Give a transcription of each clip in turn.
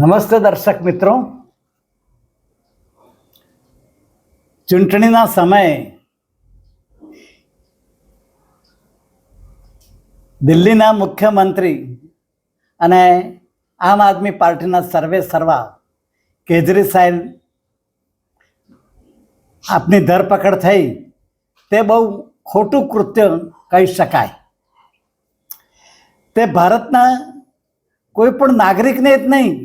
નમસ્તે દર્શક મિત્રો. ચૂંટણીના સમયે દિલ્હીના મુખ્યમંત્રી અને આમ આદમી પાર્ટીના સર્વે સર્વા કેજરી સાહેબ આપની ધરપકડ થઈ તે બહુ ખોટું કૃત્ય કહી શકાય. તે ભારતના કોઈ પણ નાગરિકને જ નહીં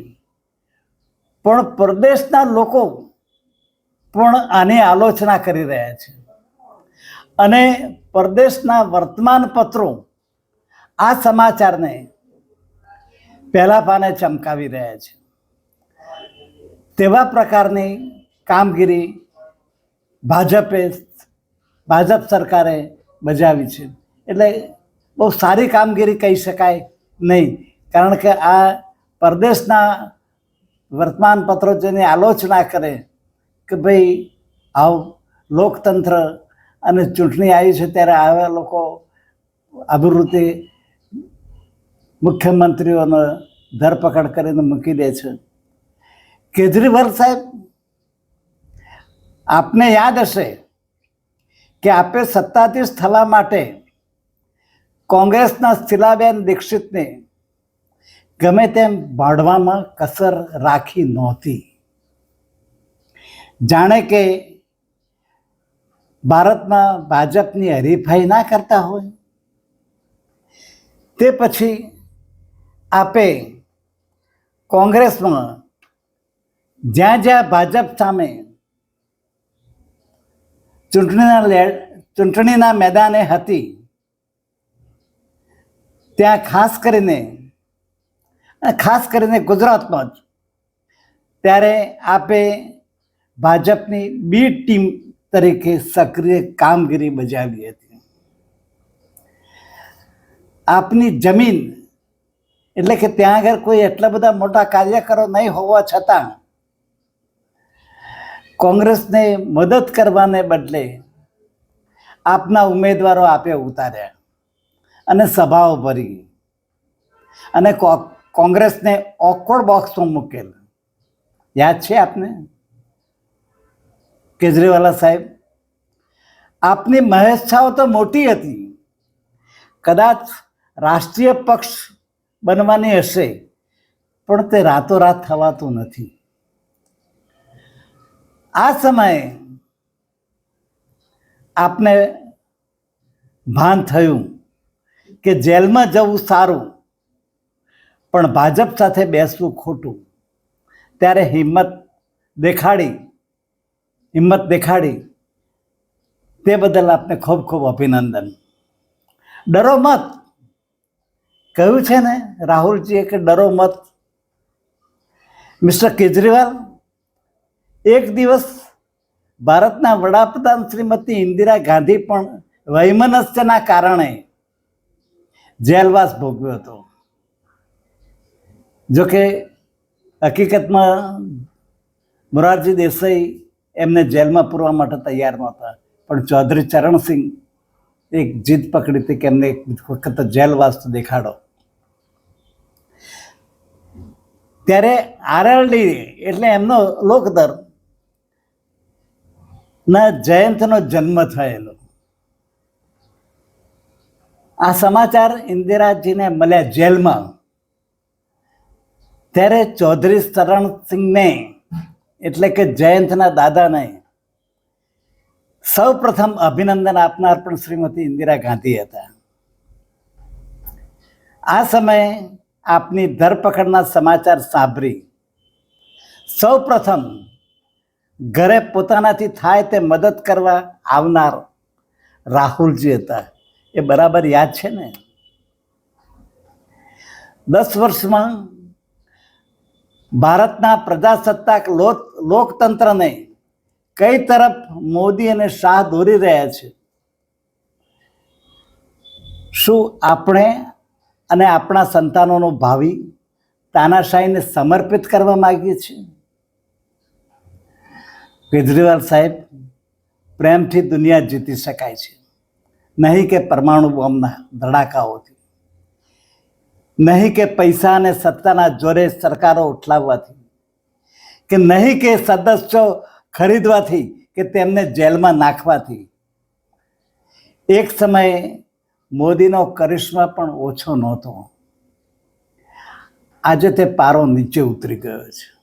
પણ પરદેશના લોકો પણ આની આલોચના કરી રહ્યા છે. અને પરદેશના વર્તમાન પત્રો આ સમાચારને પહેલા પાને ચમકાવી રહ્યા છે. તેવા પ્રકારની કામગીરી ભાજપે ભાજપ સરકારે બજાવી છે. એટલે બહુ સારી કામગીરી કહી શકાય નહીં. કારણ કે આ પરદેશના વર્તમાન પત્રો જેની આલોચના કરે કે ભાઈ, આવ, લોકતંત્ર અને ચૂંટણી આવી છે ત્યારે આવા લોકો અભિવૃત્તિ મુખ્યમંત્રીઓને ધરપકડ કરીને મૂકી દે છે. કેજરીવાલ સાહેબ, આપને યાદ હશે કે આપે સત્તાધીશ થવા માટે કોંગ્રેસના શિલાબેન દીક્ષિતને ગમે તેમ ભાડવામાં કસર રાખી નહોતી. જાણે કે ભારતમાં ભાજપની હરીફાઈ ના કરતા હોય. તે પછી આપે કોંગ્રેસમાં જ્યાં જ્યાં ભાજપ સામે ચૂંટણીના લે ચૂંટણીના મેદાને હતી, ત્યાં ખાસ કરીને અને ખાસ કરીને ગુજરાતમાં જ. ત્યારે આપે ભાજપની બી ટીમ તરીકે સક્રિય કામગીરી બજાવી હતી. આપની જમીન, એટલે કે ત્યાં આગળ કોઈ એટલા બધા મોટા કાર્યકરો નહીં હોવા છતાં, કોંગ્રેસને મદદ કરવાને બદલે આપના ઉમેદવારો આપે ઉતાર્યા અને સભાઓ ભરી અને કોંગ્રેસને ઓકવર્ડ બોક્સમાં મૂકેલ. યાદ છે આપને? કેજરીવાલા સાહેબ, આપની મહેચ્છાઓ તો મોટી હતી. કદાચ રાષ્ટ્રીય પક્ષ બનવાની હશે, પણ તે રાતોરાત થવાતું નથી. આ સમયે આપને ભાન થયું કે જેલમાં જવું સારું. પણ ભાજપ સાથે બેસવું ખોટું. ત્યારે હિંમત દેખાડી હિંમત દેખાડી. તે બદલ આપને ખૂબ ખૂબ અભિનંદન. ડરો મત. કહ્યું છે ને રાહુલજીએ કે ડરો મત. મિસ્ટર કેજરીવાલ, એક દિવસ ભારતના વડાપ્રધાન શ્રીમતી ઇન્દિરા ગાંધી પણ વૈમનસ્યના કારણે જેલવાસ ભોગવ્યો હતો. જોકે હકીકતમાં મોરારજી દેસાઈ એમને જેલમાં પૂરવા માટે તૈયાર નહોતા. પણ ચૌધરી ચરણસિંહ એક જીદ પકડી હતી કે એમને એક વખત જેલવાસ દેખાડો. ત્યારે આરએલડી એટલે એમનો લોકદર ના જયંતનો જન્મ થયેલો. આ સમાચાર ઇન્દિરાજીને મળ્યા જેલમાં ત્યારે ચૌધરી શરણસિંહને એટલે કે જયંતના દાદાને સૌ પ્રથમ અભિનંદન આપનાર પણ શ્રીમતી ઇન્દિરા ગાંધી હતા. આ સમયે આપની ધરપકડના સમાચાર સાંભળી સૌ પ્રથમ ઘરે પોતાનાથી થાય તે મદદ કરવા આવનાર રાહુલજી હતા. એ બરાબર યાદ છે ને? દસ વર્ષમાં ભારતના પ્રજાસત્તાક લોક લોકતંત્રને કઈ તરફ મોદી અને શાહ દોરી રહ્યા છે? શું આપણે અને આપણા સંતાનોનું ભાવિ તાનાશાહીને સમર્પિત કરવા માગીએ છીએ? કેજરીવાલ સાહેબ, પ્રેમથી દુનિયા જીતી શકાય છે. નહીં કે પરમાણુ બોમ્બના ધડાકાઓથી. નહીં કે પૈસા અને સત્તાના જોરે સરકારો ઉઠલાવવાથી, કે નહીં કે સદસ્યો ખરીદવાથી, કે તેમને જેલમાં નાખવાથી. એક સમયે મોદીનો કરિશ્મા પણ ઓછો નહોતો. આજે તે પારો નીચે ઉતરી ગયો છે.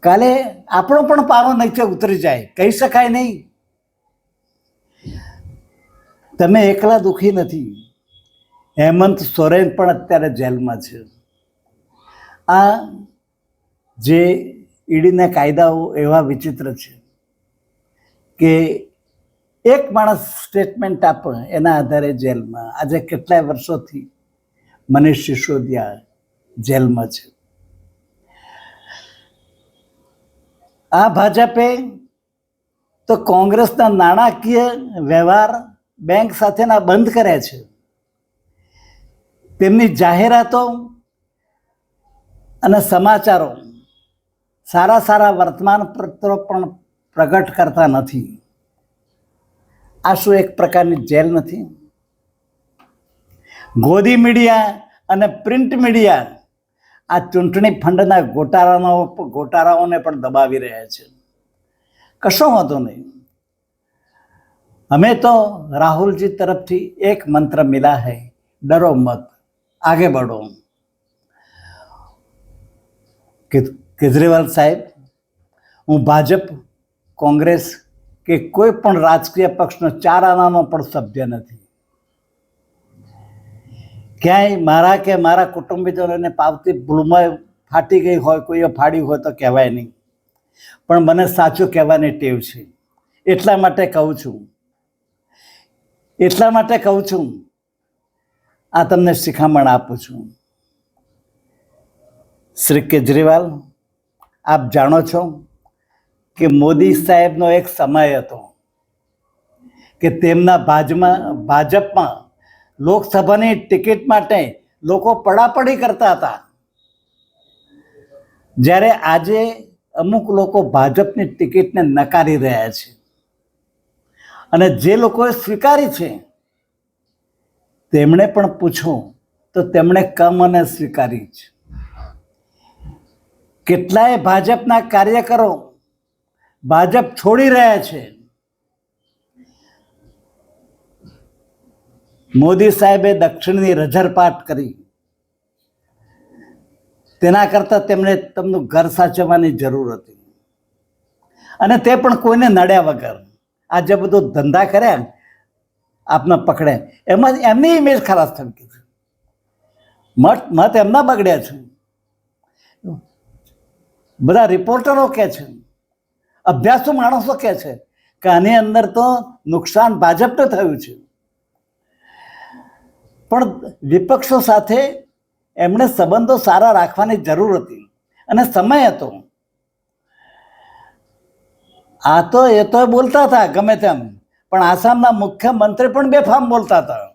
કાલે આપણો પણ પારો નીચે ઉતરી જાય, કહી શકાય નહીં. તમે એકલા દુઃખી નથી. હેમંત સોરેન પણ અત્યારે જેલમાં છે. આ જે ઈડીના કાયદાઓ એવા વિચિત્ર છે કે એક માણસ સ્ટેટમેન્ટ આપે એના આધારે જેલમાં. આજે કેટલાય વર્ષોથી મનીષ સિસોદિયા જેલમાં છે. આ ભાજપે તો કોંગ્રેસના નાણાકીય વ્યવહાર બેંક સાથેના બંધ કર્યા છે. તેમની જાહેરાતો અને સમાચારો સારા સારા વર્તમાન પત્રો પણ પ્રગટ કરતા નથી. આ શું એક પ્રકારની જેલ નથી. ગોદી મીડિયા અને પ્રિન્ટ મીડિયા આ ચૂંટણી ફંડના ગોટાળાનો ગોટાળાઓને પણ દબાવી રહ્યા છે. કશો વાંધો નહીં. અમે તો રાહુલજી તરફથી એક મંત્ર મિલા હૈ, ડરો મત. આગે बढ़ो। કેજરીવાલ સાહેબ હું ભાજપ કોંગ્રેસ કે કોઈ પણ રાજકીય પક્ષનો ચાર આનાનો પણ સભ્ય નથી. ક્યાંય મારા કે મારા કુટુંબીજનોને પાવતી ભૂલમાં ફાટી ગઈ હોય, કોઈએ ફાડી હોય તો કહેવાય નહીં. પણ મને સાચું કહેવાની ટેવ છે. એટલા માટે કહું છું. એટલા માટે કહું છું આ તમને શિખામણ આપું છું. શ્રી કેજરીવાલ, આપ જાણો છો કે મોદી સાહેબનો એક સમય હતો કે તેમના ભાજમાં, ભાજપમાં લોકસભાની ટિકિટ માટે લોકો પડાપડી કરતા હતા. જ્યારે આજે અમુક લોકો ભાજપની ટિકિટને નકારી રહ્યા છે. અને જે લોકોએ સ્વીકારી છે તેમણે પણ પૂછો તો તેમણે કમ અને સ્વીકારી જ. કેટલાય ભાજપના કાર્યકરો ભાજપ છોડી રહ્યા છે. મોદી સાહેબે દક્ષિણની રજરપાટ કરી. તેના કરતાં તેમણે તમનું ઘર સાચવવાની જરૂર હતી. અને તે પણ કોઈને નડ્યા વગર. આ જે બધું ધંધા કર્યા. આપને પકડે. એમાં એમની ઇમેજ ખરાબ થઈ ગઈ છે. મત મત એમના બગડ્યા છે. બધા રિપોર્ટરો કહે છે, અભ્યાસુ માણસો કહે છે કે આની અંદર તો નુકસાન ભાજપને થયું છે. પણ વિપક્ષો સાથે એમણે સંબંધો સારા રાખવાની જરૂર હતી અને સમય હતો. આ તો એ તો બોલતા હતા ગમે તેમ. પણ આસામના મુખ્યમંત્રી પણ બેફામ બોલતા હતા.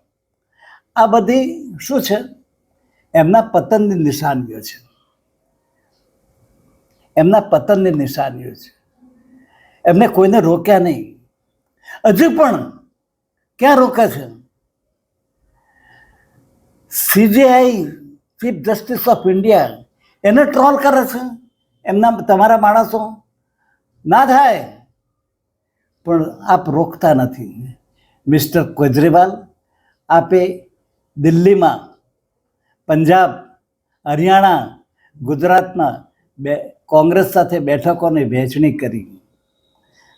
આ બધી શું છે? એમના પતનની નિશાનીઓ છે. એમના પતનની નિશાનીઓ છે. એમને કોઈને રોક્યા નહીં. હજુ પણ ક્યાં રોકે છે? CJI chief justice of India એને ટ્રોલ કરે છે? એમના તમારા માણસો? ના થાય. પણ આપ રોકતા નથી. મિસ્ટર કેજરીવાલ, આપે દિલ્હીમાં પંજાબ, હરિયાણા ગુજરાતમાં બે કોંગ્રેસ સાથે બેઠકોની વહેંચણી કરી.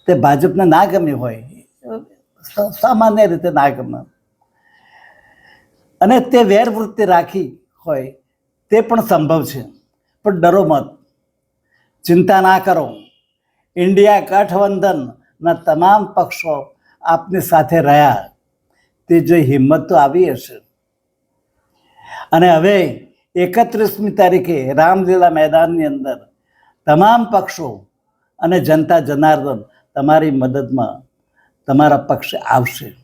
તે ભાજપને ના ગમી હોય સામાન્ય રીતે ના ગમે. અને તે વેરવૃત્તિ રાખી હોય, તે પણ સંભવ છે. પણ ડરો મત. ચિંતા ના કરો. ઇન્ડિયા ગઠબંધનના તમામ પક્ષો આપની સાથે રહ્યા. તે જે હિંમત તો આવી હશે. અને હવે એકત્રીસમી તારીખે રામલીલા મેદાનની અંદર તમામ પક્ષો અને જનતા જનાર્દન તમારી મદદમાં તમારા પક્ષે આવશે.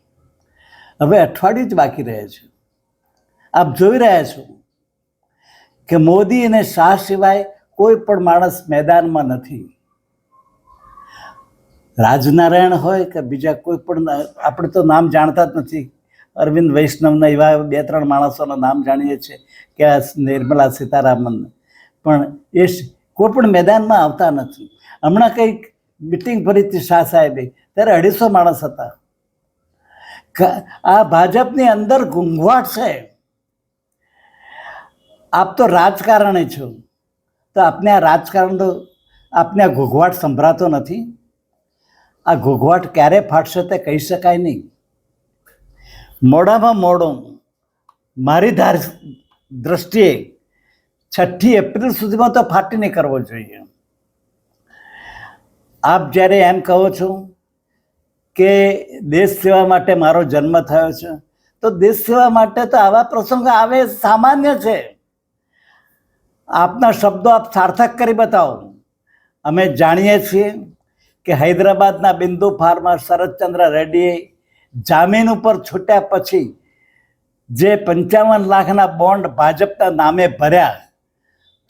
હવે અઠવાડિયું જ બાકી રહે છે. આપ જોઈ રહ્યા છો કે મોદી અને શાહ સિવાય કોઈ પણ માણસ મેદાનમાં નથી. રાજનારાયણ હોય કે બીજા કોઈ પણ, આપણે તો નામ જાણતા જ નથી. અરવિંદ વૈષ્ણવના એવા બે ત્રણ માણસોના નામ જાણીએ છીએ કે આ નિર્મલા સીતારામન પણ એ કોઈ પણ મેદાનમાં આવતા નથી. હમણાં કંઈક મિટિંગ ભરી હતી શાહ સાહેબે, ત્યારે અઢીસો માણસ હતા. આ ભાજપની અંદર ઘૂંઘવાટ છે. આપ તો રાજકારણી છો. તો આપને આ રાજકારણ તો, આપને આ ઘૂંઘવાટ સંભળાતો નથી? આ ઘોઘવાટ ક્યારે ફાટશે તે કહી શકાય નહીં. મોડામાં મોડું મારી ધાર દ્રષ્ટિએ છઠ્ઠી એપ્રિલ સુધીમાં તો ફાટી નહીં કરવો જોઈએ. આપ જ્યારે એમ કહો છો કે દેશ સેવા માટે મારો જન્મ થયો છે, તો દેશ સેવા માટે તો આવા પ્રસંગો આવે સામાન્ય છે. આપના શબ્દો આપ સાર્થક કરી બતાવો. અમે જાણીએ છીએ કે હૈદરાબાદના બિંદુ ફાર્મા શરદચંદ્ર રેડ્ડીએ જામીન ઉપર છૂટ્યા પછી જે પંચાવન લાખના બોન્ડ ભાજપના નામે ભર્યા,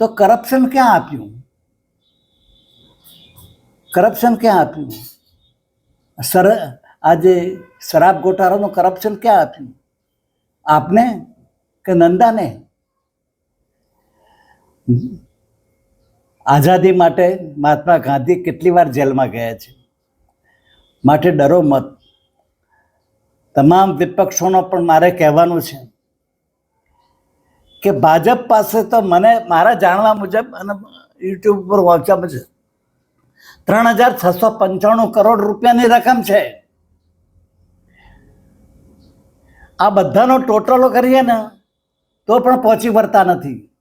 તો કરપ્શન ક્યાં આપ્યું? કરપ્શન ક્યાં આપ્યું? સર, આજે શરાબ ગોટાળાનું કરપ્શન ક્યાં આપ્યું? આપને કે નંદાને? આઝાદી માટે મહાત્મા ગાંધી કેટલી વાર જેલમાં ગયા છે? માટે ડરો મત. તમામ વિપક્ષોનો પણ મારે કહેવાનું છે કે ભાજપ પાસે તો મને, મારા જાણવા મુજબ અને યુટ્યુબ ઉપર વાંચવા મુજબ ત્રણ હજાર છસો પંચાણું કરોડ રૂપિયાની રકમ છે. આ બધાનો ટોટલો કરીએ ને તો પણ પહોંચી વળતા નથી.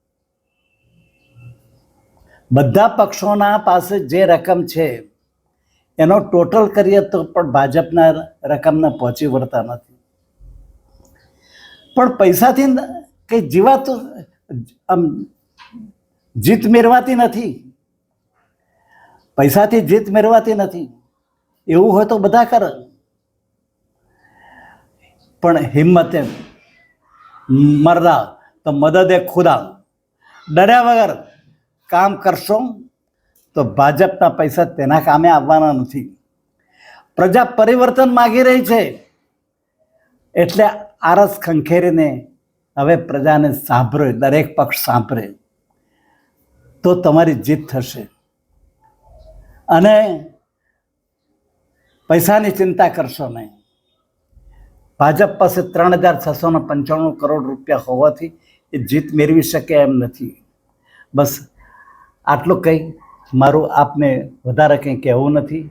બધા પક્ષોના પાસે જે રકમ છે, એનો ટોટલ કરીએ તો પણ ભાજપના રકમને પહોંચી વળતા નથી. પણ પૈસાથી કંઈ જીવાતું, આમ, જીત મેળવાતી નથી. પૈસાથી જીત મેળવાતી નથી. એવું હોય તો બધા કરે. પણ હિંમતે મરદા તો મદદે ખુદા. ડર્યા વગર કામ કરશો તો ભાજપના પૈસા તેના કામે આવવાના નથી. પ્રજા પરિવર્તન માગી રહી છે એટલે આરસ ખંખેરીને હવે પ્રજાને સાંભળે, દરેક પક્ષ સાંભળે. તો તમારી જીત થશે. અને પૈસાની ચિંતા કરશો નહીં. ભાજપ પાસે ત્રણ હજાર છસો ને પંચાણું કરોડ રૂપિયા હોવાથી એ જીત મેળવી શકે એમ નથી. બસ આટલું કંઈ મારું આપને વધારે કંઈ કહેવું નથી.